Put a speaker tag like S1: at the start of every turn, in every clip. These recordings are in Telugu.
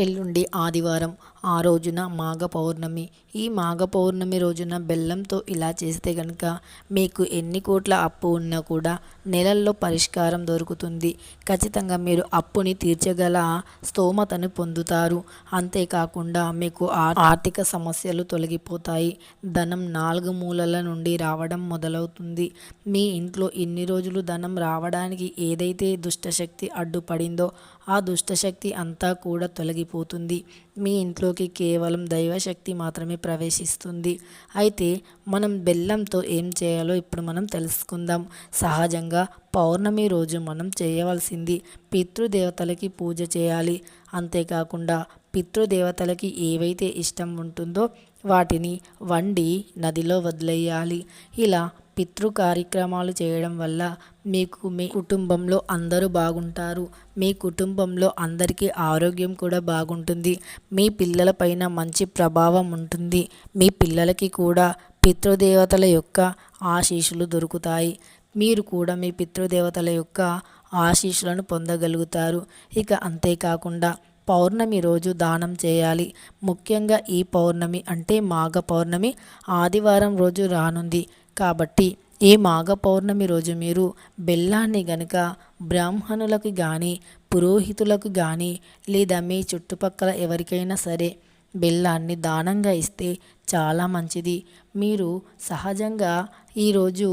S1: ఎల్లుండి ఆదివారం ఆ రోజున మాఘ పౌర్ణమి. ఈ మాఘ పౌర్ణమి రోజున బెల్లంతో ఇలా చేస్తే కనుక మీకు ఎన్ని కోట్ల అప్పు ఉన్నా కూడా నెలల్లో పరిష్కారం దొరుకుతుంది. ఖచ్చితంగా మీరు అప్పుని తీర్చగల స్తోమతను పొందుతారు. అంతేకాకుండా మీకు ఆర్థిక సమస్యలు తొలగిపోతాయి. ధనం నాలుగు మూలల నుండి రావడం మొదలవుతుంది. మీ ఇంట్లో ఇన్ని రోజులు ధనం రావడానికి ఏదైతే దుష్టశక్తి అడ్డుపడిందో ఆ దుష్టశక్తి అంతా కూడా తొలగిపోతుంది. మీ ఇంట్లో ఇంట్లోకి కేవలం దైవశక్తి మాత్రమే ప్రవేశిస్తుంది. అయితే మనం బెల్లంతో ఏం చేయాలో ఇప్పుడు మనం తెలుసుకుందాం. సహజంగా పౌర్ణమి రోజు మనం చేయవలసింది పితృదేవతలకి పూజ చేయాలి. అంతేకాకుండా పితృదేవతలకి ఏవైతే ఇష్టం ఉంటుందో వాటిని వండి నదిలో వదిలేయాలి. ఇలా పితృ కార్యక్రమాలు చేయడం వల్ల మీకు మీ కుటుంబంలో అందరూ బాగుంటారు. మీ కుటుంబంలో అందరికీ ఆరోగ్యం కూడా బాగుంటుంది. మీ పిల్లలపైన మంచి ప్రభావం ఉంటుంది. మీ పిల్లలకి కూడా పితృదేవతల యొక్క ఆశీస్సులు దొరుకుతాయి. మీరు కూడా మీ పితృదేవతల యొక్క ఆశీస్సులను పొందగలుగుతారు. ఇక అంతేకాకుండా పౌర్ణమి రోజు దానం చేయాలి. ముఖ్యంగా ఈ పౌర్ణమి అంటే మాఘ పౌర్ణమి. ఆదివారం రోజు రానుంది. కాబట్టి ఈ మాఘ పౌర్ణమి రోజు మీరు బెల్లాన్ని గనుక బ్రాహ్మణులకు కానీ పురోహితులకు కానీ లేదా మీ చుట్టుపక్కల ఎవరికైనా సరే బెల్లాన్ని దానంగా ఇస్తే చాలా మంచిది. మీరు సహజంగా ఈరోజు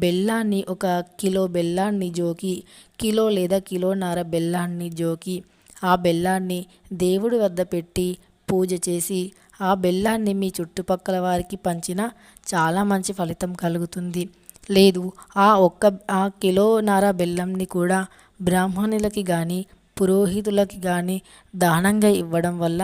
S1: బెల్లాన్ని ఒక కిలో బెల్లాన్ని జోకి కిలో లేదా కిలోన్నర బెల్లాన్ని జోకి ఆ బెల్లాన్ని దేవుడి వద్ద పెట్టి పూజ చేసి ఆ బెల్లాన్ని మీ చుట్టుపక్కల వారికి పంచినా చాలా మంచి ఫలితం కలుగుతుంది. లేదు ఆ ఒక్క ఆ కిలోనార బెల్లంని కూడా బ్రాహ్మణులకి కానీ పురోహితులకి కానీ దానంగా ఇవ్వడం వల్ల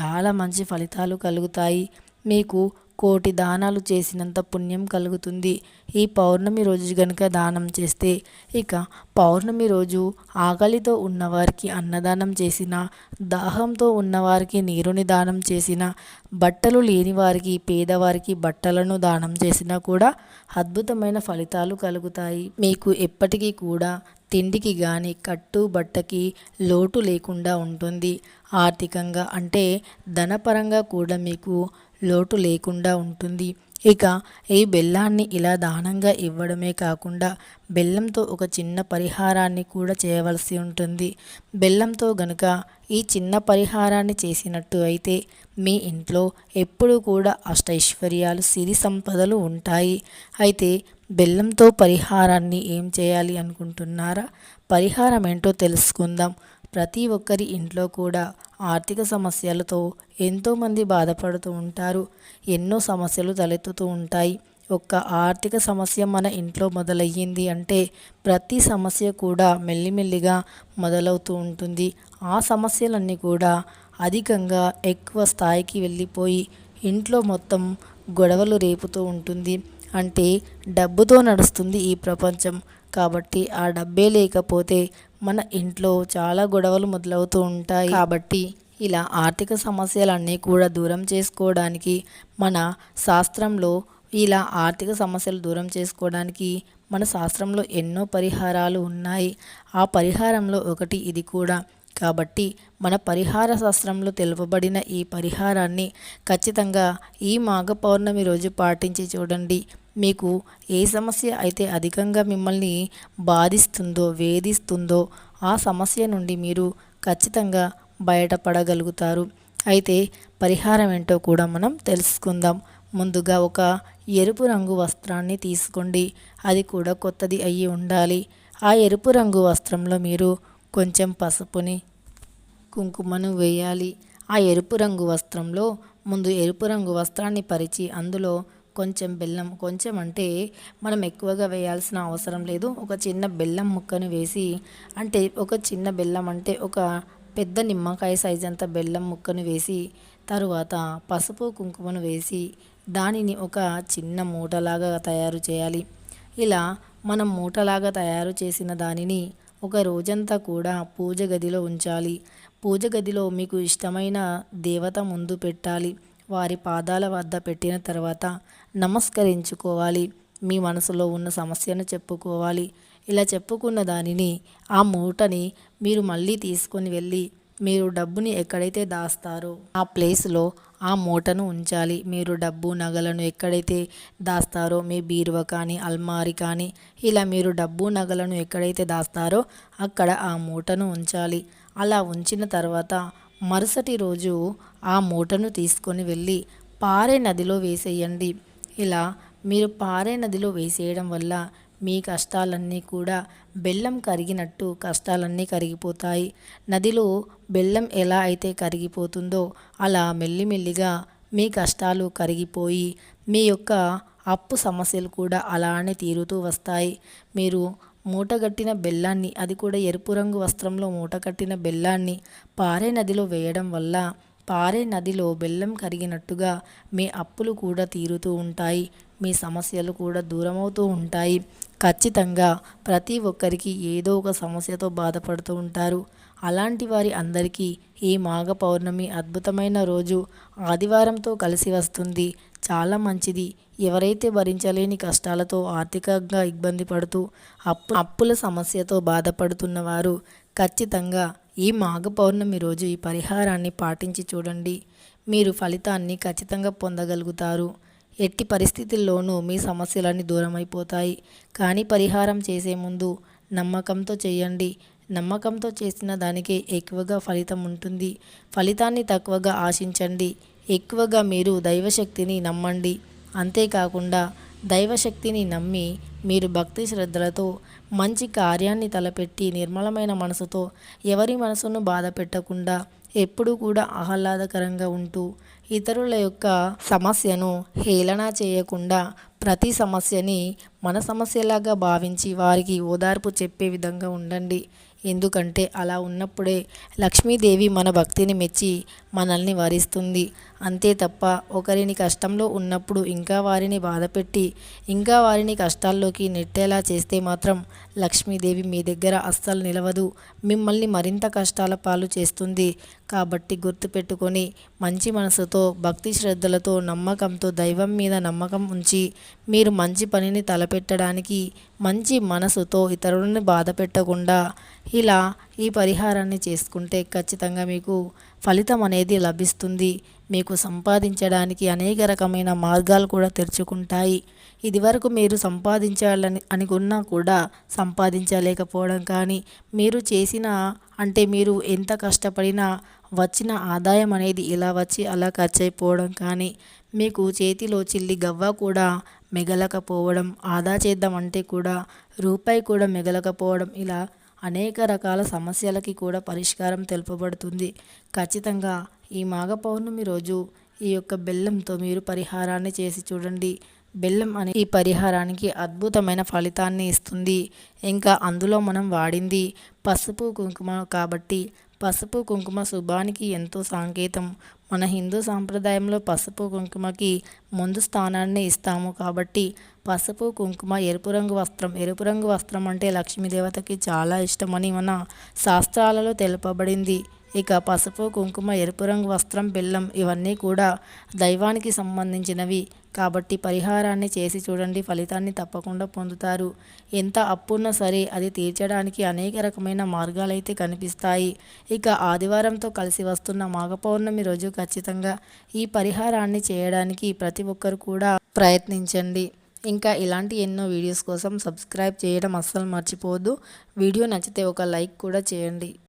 S1: చాలా మంచి ఫలితాలు కలుగుతాయి. మీకు కోటి దానాలు చేసినంత పుణ్యం కలుగుతుంది. ఈ పౌర్ణమి రోజు గనుక దానం చేస్తే ఇక పౌర్ణమి రోజు ఆకలితో ఉన్నవారికి అన్నదానం చేసిన దాహంతో ఉన్నవారికి నీరుని దానం చేసిన బట్టలు లేని వారికి పేదవారికి బట్టలను దానం చేసినా కూడా అద్భుతమైన ఫలితాలు కలుగుతాయి. మీకు ఎప్పటికీ కూడా తిండికి కానీ కట్టు బట్టకి లోటు లేకుండా ఉంటుంది. ఆర్థికంగా అంటే ధనపరంగా కూడా మీకు లోటు లేకుండా ఉంటుంది. ఇక ఈ బెల్లాన్ని ఇలా దానంగా ఇవ్వడమే కాకుండా బెల్లంతో ఒక చిన్న పరిహారాన్ని కూడా చేయవలసి ఉంటుంది. బెల్లంతో గనుక ఈ చిన్న పరిహారాన్ని చేసినట్టు అయితే మీ ఇంట్లో ఎప్పుడూ కూడా అష్టైశ్వర్యాలు సిరి సంపదలు ఉంటాయి. అయితే బెల్లంతో పరిహారాన్ని ఏం చేయాలి అనుకుంటున్నారా? పరిహారం ఏంటో తెలుసుకుందాం. ప్రతి ఒక్కరి ఇంట్లో కూడా ఆర్థిక సమస్యలతో ఎంతోమంది బాధపడుతూ ఉంటారు. ఎన్నో సమస్యలు తలెత్తుతూ ఉంటాయి. ఒక్క ఆర్థిక సమస్య మన ఇంట్లో మొదలయ్యింది అంటే ప్రతి సమస్య కూడా మెల్లిమెల్లిగా మొదలవుతూ ఉంటుంది. ఆ సమస్యలన్నీ కూడా అధికంగా ఎక్కువ స్థాయికి వెళ్ళిపోయి ఇంట్లో మొత్తం గొడవలు రేపుతూ ఉంటుంది. అంటే డబ్బుతో నడుస్తుంది ఈ ప్రపంచం. కాబట్టి ఆ డబ్బే లేకపోతే మన ఇంట్లో చాలా గొడవలు మొదలవుతూ ఉంటాయి. కాబట్టి ఇలా ఆర్థిక సమస్యలన్నీ కూడా దూరం చేసుకోవడానికి మన శాస్త్రంలో ఇలా ఆర్థిక సమస్యలు దూరం చేసుకోవడానికి మన శాస్త్రంలో ఎన్నో పరిహారాలు ఉన్నాయి. ఆ పరిహారంలో ఒకటి ఇది కూడా. కాబట్టి మన పరిహార శాస్త్రంలో తెలుపబడిన ఈ పరిహారాన్ని ఖచ్చితంగా ఈ మాఘ పౌర్ణమి రోజు పాటించి చూడండి. మీకు ఏ సమస్య అయితే అధికంగా మిమ్మల్ని బాధిస్తుందో వేధిస్తుందో ఆ సమస్య నుండి మీరు ఖచ్చితంగా బయటపడగలుగుతారు. అయితే పరిహారం ఏంటో కూడా మనం తెలుసుకుందాం. ముందుగా ఒక ఎరుపు రంగు వస్త్రాన్ని తీసుకోండి. అది కూడా కొత్తది అయ్యి ఉండాలి. ఆ ఎరుపు రంగు వస్త్రంలో మీరు కొంచెం పసుపుని కుంకుమను వేయాలి. ఆ ఎరుపు రంగు వస్త్రంలో ముందు ఎరుపు రంగు వస్త్రాన్ని పరిచి అందులో కొంచెం బెల్లం కొంచెం అంటే మనం ఎక్కువగా వేయాల్సిన అవసరం లేదు. ఒక చిన్న బెల్లం ముక్కను వేసి అంటే ఒక చిన్న బెల్లం అంటే ఒక పెద్ద నిమ్మకాయ సైజ్ అంత బెల్లం ముక్కను వేసి తరువాత పసుపు కుంకుమను వేసి దానిని ఒక చిన్న మూటలాగా తయారు చేయాలి. ఇలా మనం మూటలాగా తయారు చేసిన దానిని ఒక రోజంతా కూడా పూజ గదిలో ఉంచాలి. పూజ గదిలో మీకు ఇష్టమైన దేవత ముందు పెట్టాలి. వారి పాదాల వద్ద పెట్టిన తర్వాత నమస్కరించుకోవాలి. మీ మనసులో ఉన్న సమస్యను చెప్పుకోవాలి. ఇలా చెప్పుకున్న దానిని ఆ మూటని మీరు మళ్ళీ తీసుకొని వెళ్ళి మీరు డబ్బుని ఎక్కడైతే దాస్తారో ఆ ప్లేస్లో ఆ మూటను ఉంచాలి. మీరు డబ్బు నగలను ఎక్కడైతే దాస్తారో మీ బీరువా కానీ అల్మారి కానీ ఇలా మీరు డబ్బు నగలను ఎక్కడైతే దాస్తారో అక్కడ ఆ మూటను ఉంచాలి. అలా ఉంచిన తర్వాత మరుసటి రోజు ఆ మూటను తీసుకొని వెళ్ళి పారే నదిలో వేసేయండి. ఇలా మీరు పారే నదిలో వేసేయడం వల్ల మీ కష్టాలన్నీ కూడా బెల్లం కరిగినట్టు కష్టాలన్నీ కరిగిపోతాయి. నదిలో బెల్లం ఎలా అయితే కరిగిపోతుందో అలా మెల్లిమెల్లిగా మీ కష్టాలు కరిగిపోయి మీ యొక్క అప్పు సమస్యలు కూడా అలానే తీరుతూ వస్తాయి. మీరు మూటగట్టిన బెల్లాన్ని అది కూడా ఎరుపు రంగు వస్త్రంలో మూటగట్టిన బెల్లాన్ని పారే నదిలో వేయడం వల్ల పారే నదిలో బెల్లం కరిగినట్టుగా మీ అప్పులు కూడా తీరుతూ ఉంటాయి మీ సమస్యలు కూడా దూరమవుతూ ఉంటాయి. ఖచ్చితంగా ప్రతి ఒక్కరికి ఏదో ఒక సమస్యతో బాధపడుతూ ఉంటారు. అలాంటి వారి అందరికీ ఈ మాఘ పౌర్ణమి అద్భుతమైన రోజు ఆదివారంతో కలిసి వస్తుంది. చాలా మంచిది. ఎవరైతే భరించలేని కష్టాలతో ఆర్థికంగా ఇబ్బంది పడుతూ అప్పు అప్పుల సమస్యతో బాధపడుతున్న వారు ఖచ్చితంగా ఈ మాఘ పౌర్ణమి రోజు ఈ పరిహారాన్ని పాటించి చూడండి. మీరు ఫలితాన్ని ఖచ్చితంగా పొందగలుగుతారు. ఎట్టి పరిస్థితుల్లోనూ మీ సమస్యలన్నీ దూరమైపోతాయి. కానీ పరిహారం చేసే ముందు నమ్మకంతో చేయండి. నమ్మకంతో చేసిన దానికే ఎక్కువగా ఫలితం ఉంటుంది. ఫలితాన్ని తక్కువగా ఆశించండి. ఎక్కువగా మీరు దైవశక్తిని నమ్మండి. అంతేకాకుండా దైవశక్తిని నమ్మి మీరు భక్తి శ్రద్ధలతో మంచి కార్యాన్ని తలపెట్టి నిర్మలమైన మనసుతో ఎవరి మనసును బాధ పెట్టకుండా ఎప్పుడూ కూడా ఆహ్లాదకరంగా ఉంటూ ఇతరుల యొక్క సమస్యను హేళన చేయకుండా ప్రతి సమస్యని మన సమస్యలాగా భావించి వారికి ఓదార్పు చెప్పే విధంగా ఉండండి. ఎందుకంటే అలా ఉన్నప్పుడే లక్ష్మీదేవి మన భక్తిని మెచ్చి మనల్ని వరిస్తుంది. అంతే తప్ప ఒకరిని కష్టంలో ఉన్నప్పుడు ఇంకా వారిని బాధపెట్టి ఇంకా వారిని కష్టాల్లోకి నెట్టేలా చేస్తే మాత్రం లక్ష్మీదేవి మీ దగ్గర అస్సలు నిలవదు. మిమ్మల్ని మరింత కష్టాల పాలు చేస్తుంది. కాబట్టి గుర్తుపెట్టుకొని మంచి మనసుతో భక్తి శ్రద్ధలతో నమ్మకంతో దైవం మీద నమ్మకం ఉంచి మీరు మంచి పనిని తలపెట్టడానికి మంచి మనసుతో ఇతరులను బాధ పెట్టకుండా ఇలా ఈ పరిహారాన్ని చేసుకుంటే ఖచ్చితంగా మీకు ఫలితం అనేది లభిస్తుంది. మీకు సంపాదించడానికి అనేక రకమైన మార్గాలు కూడా తెరుచుకుంటాయి. ఇదివరకు మీరు సంపాదించాలని అనుకున్నా కూడా సంపాదించలేకపోవడం కానీ మీరు చేసిన అంటే మీరు ఎంత కష్టపడినా వచ్చిన ఆదాయం అనేది ఇలా వచ్చి అలా ఖర్చు అయిపోవడం కానీ మీకు చేతిలో చిల్లి గవ్వ కూడా మిగలకపోవడం ఆదా చేద్దామంటే కూడా రూపాయి కూడా మిగలకపోవడం ఇలా అనేక రకాల సమస్యలకి కూడా పరిష్కారం తెలుపబడుతుంది. ఖచ్చితంగా ఈ మాఘ పౌర్ణమి రోజు ఈ యొక్క బెల్లంతో మీరు పరిహారాన్ని చేసి చూడండి. బెల్లం అనే ఈ పరిహారానికి అద్భుతమైన ఫలితాన్ని ఇస్తుంది. ఇంకా అందులో మనం వాడింది పసుపు కుంకుమ కాబట్టి పసుపు కుంకుమ శుభానికి ఎంతో సాంకేతం. మన హిందూ సాంప్రదాయంలో పసుపు కుంకుమకి ముందు స్థానాన్ని ఇస్తాము కాబట్టి పసుపు కుంకుమ ఎరుపు రంగు వస్త్రం. ఎరుపు రంగు వస్త్రం అంటే లక్ష్మీదేవతకి చాలా ఇష్టమని మన శాస్త్రాలలో తెలుపబడింది. ఇక పసుపు కుంకుమ ఎరుపు రంగు వస్త్రం బెల్లం ఇవన్నీ కూడా దైవానికి సంబంధించినవి. కాబట్టి పరిహారాన్ని చేసి చూడండి ఫలితాన్ని తప్పకుండా పొందుతారు. ఎంత అప్పున్నా సరే అది తీర్చడానికి అనేక రకమైన మార్గాలు అయితే కనిపిస్తాయి. ఇక ఆదివారంతో కలిసి వస్తున్న మాఘ పౌర్ణమి రోజు ఖచ్చితంగా ఈ పరిహారాన్ని చేయడానికి ప్రతి ఒక్కరు కూడా ప్రయత్నించండి. ఇంకా ఇలాంటి ఎన్నో వీడియోస్ కోసం సబ్స్క్రైబ్ చేయడం అస్సలు మర్చిపోవద్దు. వీడియో నచ్చితే ఒక లైక్ కూడా చేయండి.